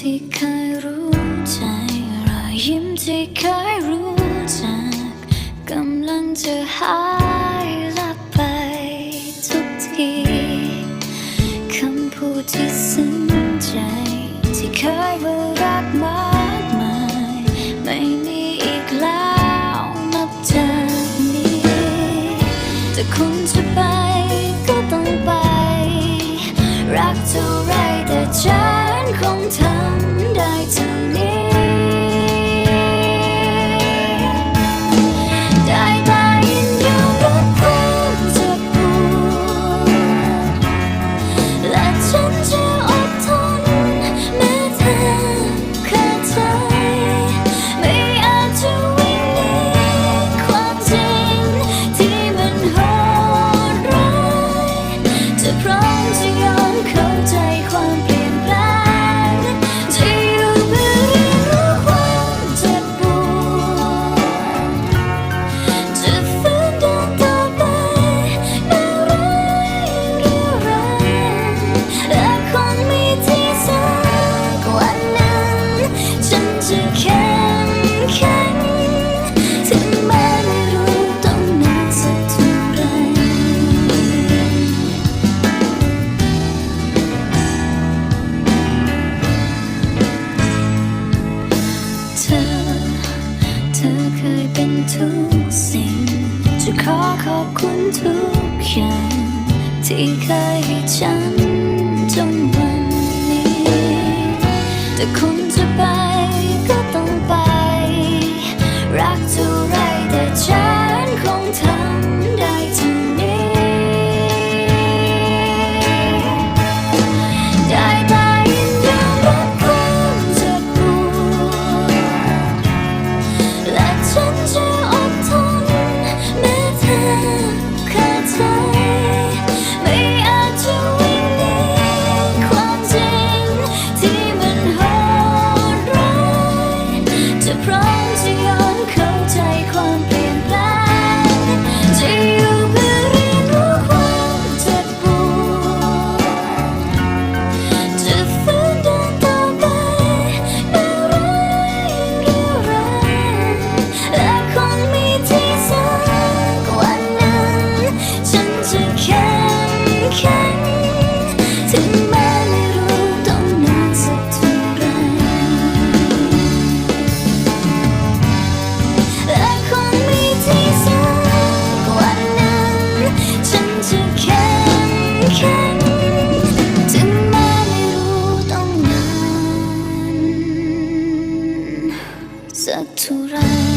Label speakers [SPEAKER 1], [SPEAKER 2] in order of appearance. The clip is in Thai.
[SPEAKER 1] ที่เคยรู้ใจรอยยิ้มที่เคยรู้จักกำลังจะหายลับไปทุกทีคำพูดที่ซึ้งใจ ที่เคยว่ารักมากมายไม่มีอีกแล้วนับจากนี้แต่คุจะไปก็ต้องไป รักเท่าไรแต่ใจ Ông. ขอขอบคุณทุกอย่าง ที่เคยให้ฉันจนวันนี้แต่คุ 在突然